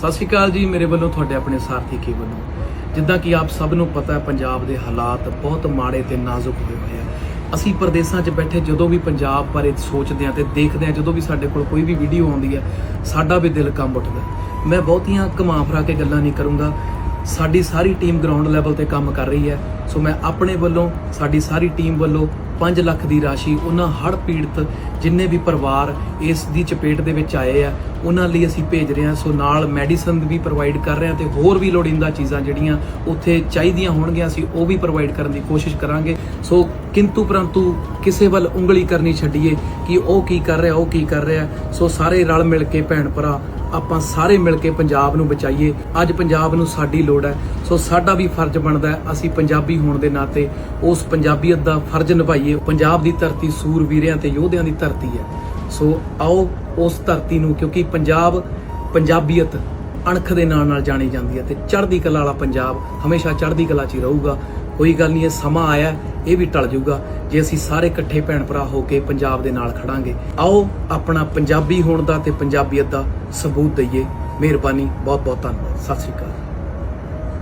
ਸਤਿ ਸ਼੍ਰੀ ਅਕਾਲ ਜੀ, ਮੇਰੇ ਵੱਲੋਂ ਤੁਹਾਡੇ ਆਪਣੇ ਸਾਥੀ ਕੀ ਵੱਲੋਂ? ਜਿੱਦਾਂ ਕਿ ਆਪ ਸਭ ਨੂੰ ਪਤਾ ਹੈ, ਪੰਜਾਬ ਦੇ ਹਾਲਾਤ ਬਹੁਤ ਮਾੜੇ ਤੇ ਨਾਜ਼ੁਕ ਹੋਏ ਹੋਏ ਆ। ਅਸੀਂ ਪ੍ਰਦੇਸਾਂ 'ਚ ਬੈਠੇ, ਜਦੋਂ ਵੀ ਪੰਜਾਬ ਬਾਰੇ ਸੋਚਦੇ ਹਾਂ ਤੇ ਦੇਖਦੇ ਹਾਂ, ਜਦੋਂ ਵੀ ਸਾਡੇ ਕੋਲ ਕੋਈ ਵੀ ਵੀਡੀਓ ਆਉਂਦੀ ਹੈ, ਸਾਡਾ ਵੀ ਦਿਲ ਕੰਬ ਉੱਠਦਾ। ਮੈਂ ਬਹੁਤੀਆਂ ਘੁਮਾ ਫਰਾ ਕੇ ਗੱਲਾਂ ਨਹੀਂ ਕਰੂੰਗਾ। ਸਾਡੀ ਸਾਰੀ ਟੀਮ ਗਰਾਊਂਡ ਲੈਵਲ ਤੇ ਕੰਮ ਕਰ ਰਹੀ ਹੈ। ਸੋ ਮੈਂ ਆਪਣੇ ਵੱਲੋਂ, ਸਾਡੀ ਸਾਰੀ ਟੀਮ ਵੱਲੋਂ 5 ਲੱਖ ਦੀ ਰਾਸ਼ੀ ਉਹਨਾਂ ਹੜ੍ਹ ਪੀੜਤ ਜਿੰਨੇ ਵੀ ਪਰਿਵਾਰ ਇਸ ਦੀ ਚਪੇਟ ਦੇ ਵਿੱਚ ਆਏ ਆ, ਉਹਨਾਂ ਲਈ ਅਸੀਂ ਭੇਜ ਰਹੇ ਹਾਂ। ਸੋ ਨਾਲ ਮੈਡੀਸਨ ਵੀ ਪ੍ਰੋਵਾਈਡ ਕਰ ਰਹੇ ਹਾਂ ਤੇ ਹੋਰ ਵੀ ਲੋੜੀਂਦਾ ਚੀਜ਼ਾਂ ਜਿਹੜੀਆਂ ਉੱਥੇ ਚਾਹੀਦੀਆਂ ਹੋਣਗੀਆਂ, ਅਸੀਂ ਉਹ ਵੀ ਪ੍ਰੋਵਾਈਡ ਕਰਨ ਦੀ ਕੋਸ਼ਿਸ਼ ਕਰਾਂਗੇ। ਸੋ ਕਿੰਤੂ ਪਰੰਤੂ ਕਿਸੇ ਵੱਲ ਉਂਗਲੀ ਕਰਨੀ ਛੱਡੀਏ ਕਿ ਉਹ ਕੀ ਕਰ ਰਿਹਾ, ਉਹ ਕੀ ਕਰ ਰਿਹਾ। ਸੋ ਸਾਰੇ ਰਲ ਮਿਲ ਕੇ ਭੈਣ ਭਰਾ ਆਪਾਂ ਸਾਰੇ ਮਿਲ ਕੇ ਪੰਜਾਬ ਨੂੰ ਬਚਾਈਏ। ਅੱਜ ਪੰਜਾਬ ਨੂੰ ਸਾਡੀ ਲੋੜ ਹੈ। ਸੋ ਸਾਡਾ ਵੀ ਫਰਜ਼ ਬਣਦਾ ਹੈ, ਅਸੀਂ ਪੰਜਾਬੀ ਹੋਣ ਦੇ ਨਾਤੇ ਉਸ ਪੰਜਾਬੀਅਤ ਦਾ ਫਰਜ਼ ਨਿਭਾਈਏ। ਪੰਜਾਬ ਦੀ ਧਰਤੀ ਸੂਰਵੀਰਿਆਂ ਤੇ ਯੋਧਿਆਂ ਦੀ ਧਰਤੀ ਹੈ। ਸੋ ਆਓ ਉਸ ਧਰਤੀ ਨੂੰ, ਕਿਉਂਕਿ ਪੰਜਾਬ ਪੰਜਾਬੀਅਤ ਅਣਖ ਦੇ ਨਾਲ ਨਾਲ ਜਾਣੀ ਜਾਂਦੀ ਹੈ ਤੇ ਚੜ੍ਹਦੀ ਕਲਾ ਵਾਲਾ ਪੰਜਾਬ ਹਮੇਸ਼ਾ ਚੜ੍ਹਦੀ ਕਲਾ 'ਚ ਹੀ ਰਹੂਗਾ। ਕੋਈ ਗੱਲ ਨਹੀਂ, ਇਹ ਸਮਾਂ ਆਇਆ, ਇਹ ਵੀ ਟਲ ਜਾਊਗਾ। ਜੇ ਅਸੀਂ ਸਾਰੇ ਇਕੱਠੇ ਭੈਣ ਭਰਾ ਹੋ ਕੇ ਪੰਜਾਬ ਦੇ ਨਾਲ ਖੜਾਂਗੇ, ਆਓ ਆਪਣਾ ਪੰਜਾਬੀ ਹੋਣ ਦਾ ਤੇ ਪੰਜਾਬੀਅਤ ਦਾ ਸਬੂਤ ਦਈਏ। ਮਿਹਰਬਾਨੀ ਬਹੁਤ ਬਹੁਤ ਧੰਨਵਾਦ। ਸਤਿ ਸ਼੍ਰੀ ਅਕਾਲ।